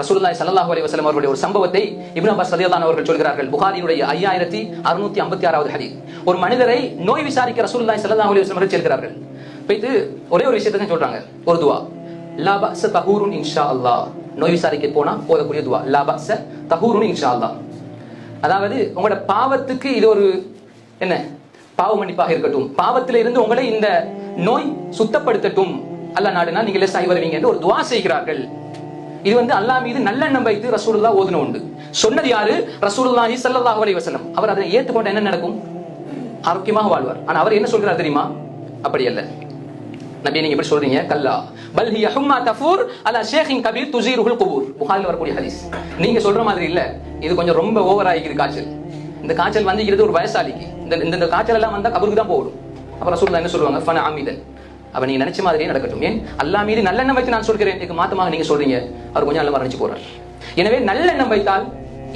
ரசூலுல்லாஹி ஸல்லல்லாஹு அலைஹி வஸல்லம் அவர்களுடைய ஒரு சம்பவத்தை இப்னு அப்பாஸ் ரலியல்லாஹு அவர்கள் சொல்கிறார்கள். புகாரியுடைய ஐயாயிரத்தி அறுநூத்தி ஐம்பத்தி ஆறாவது ஹதீஸ். ஒரு மனிதரை நோய் விசாரிக்க ரசூலுல்லாஹி ஸல்லல்லாஹு அலைஹி வஸல்லம் அவர்கள் செல்கிறார்கள் போயிட்டு ஒரே ஒரு விஷயத்தை சொல்றாங்க. ஒரு துவா. லா பஅஸ தஹூருன் இன்ஷா அல்லாஹ் நோய் விசாரிக்க போனா போதக்கூடிய துவா. லா பஅஸ தஹூருன் இன்ஷா அல்லாஹ் அதாவது உங்களோட பாவத்துக்கு இது ஒரு என்ன? பாவ மன்னிப்பாக இருக்கட்டும். பாவத்தில இருந்து உங்களை இந்த நோய் சுத்தப்படுத்தட்டும். அல்ல நாடுனா நீங்க லேசாகி வருவீங்க என்று ஒரு துவா செய்கிறார்கள். இது வந்து அல்லாஹ் மீது நல்லெண்ணம் வைத்து ரசூலுல்லா ஓதுன உண்டு. சொன்னது யாரு? ரசூலுல்லாஹி ஸல்லல்லாஹு அலைஹி வஸல்லம். அவர் அதை ஏற்றுக்கொண்ட என்ன நடக்கும்? ஆரோக்கியமாக வாழ்வார். ஆனா அவர் என்ன சொல்றார் தெரியுமா? அப்படி அல்ல. நபி நீங்க எப்படி சொல்றீங்க கல்லா. பல் ஹிய ஹும்மா தஃபூர் அலா ஷேഖിன் கபீர் துஸீருல் குபூர். புகாரில் வரக்கூடிய ஹதீஸ். நீங்க சொல்ற மாதிரி இல்ல. இது கொஞ்சம் ரொம்ப ஓவர் ஆகிக்கிற காய்ச்சல். இந்த காய்ச்சல் வந்திக்கிறது ஒரு வயசாளிக்கு. இந்த இந்த இந்த காய்ச்சல் எல்லாம் வந்தா கபருக்கு தான் போகணும் அப்புறம் ரசூலுல்லாஹ் என்ன சொல்லுவாங்க? ஃபன அமிதன் அவ நீங்க நினைச்ச மாதிரியே நடக்கட்டும் ஏன் அல்லாஹ் மீது நல்லெண்ணம் வைத்து நான் சொல்கிறேன் இதுக்கு மாத்தமாக நீங்க சொல்றீங்க அவர் கொஞ்சம் நல்ல மரணிச்சு போறார் எனவே நல்லெண்ணம் வைத்தால்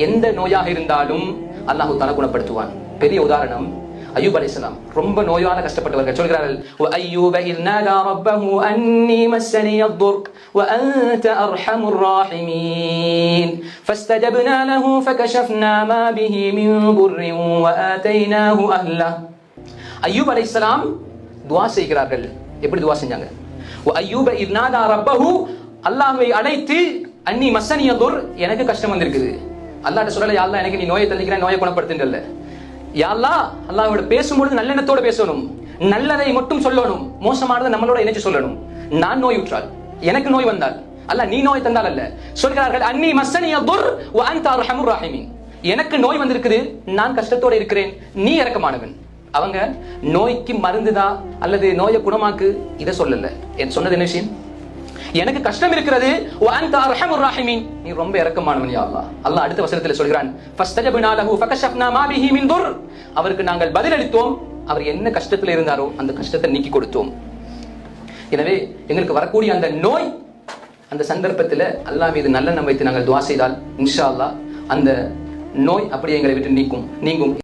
எந்த நோயாக இருந்தாலும் அல்லாஹ் தஆலா குணப்படுத்துவான் பெரிய உதாரணம் அய்யூப் அலைஹிஸ்ஸலாம் ரொம்ப நோயால கஷ்டப்பட்டவர்கள் சொல்கிறார்கள் وأيوب إذ نادى ربه أني مسني الضر وأنت أرحم الراحمين فاستجبنا له فكشفنا ما به من ضر وآتيناه أهله அய்யூப் அலைஹிஸ்ஸலாம் துஆ செய்கிறார்கள் எப்படி துவா செஞ்சாங்க? ஐயூப இத்னாதா ரப்பஹு அல்லாஹ்வை அழைத்து அன்னி மசனிய துர் எனக்கு கஷ்டம் வந்திருக்குது. அல்லாட்ட சொல்லல யாழ்லா எனக்கு நீ நோயை தள்ளிக்கிறேன் நோயை குணப்படுத்துன்றல யாழ்லா அல்லாஹோட பேசும்பொழுது நல்லெண்ணத்தோட பேசணும். நல்லதை மட்டும் சொல்லணும். மோசமானதை நம்மளோட இணைச்சு சொல்லணும். நான் நோய் நோயுற்றால் எனக்கு நோய் வந்தால் அல்ல நீ நோய் தந்தால் அல்ல. சொல்கிறார்கள் அன்னி மசனிய துர் எனக்கு நோய் வந்திருக்குது நான் கஷ்டத்தோட இருக்கிறேன். நீ இறக்கமானவன் அவங்க நோய்க்கு மருந்துதா அல்லது நோயை குணமாக்கு? இதை சொல்லல. என் சொன்னது என்ன விஷயம்? எனக்கு கஷ்டம் இருக்கிறது. வ ராஹிமீன். நீ ரொம்ப இரக்கமானவன் யா அல்லாஹ். அடுத்த வசனத்தில் சொல்கிறான் அவருக்கு நாங்கள் பதிலளித்தோம். அவர் என்ன கஷ்டத்தில் இருந்தாரோ அந்த கஷ்டத்தை நீக்கி கொடுத்தோம். எனவே எங்களுக்கு வரக்கூடிய அந்த நோய் அந்த சந்தர்ப்பத்தில் அல்லாஹ் மீது நல்ல வைத்து நாங்கள் துவா செய்தால் இன்ஷா அல்லாஹ் அந்த நோய் அப்படி எங்களை விட்டு நீக்கும். நீங்கும்.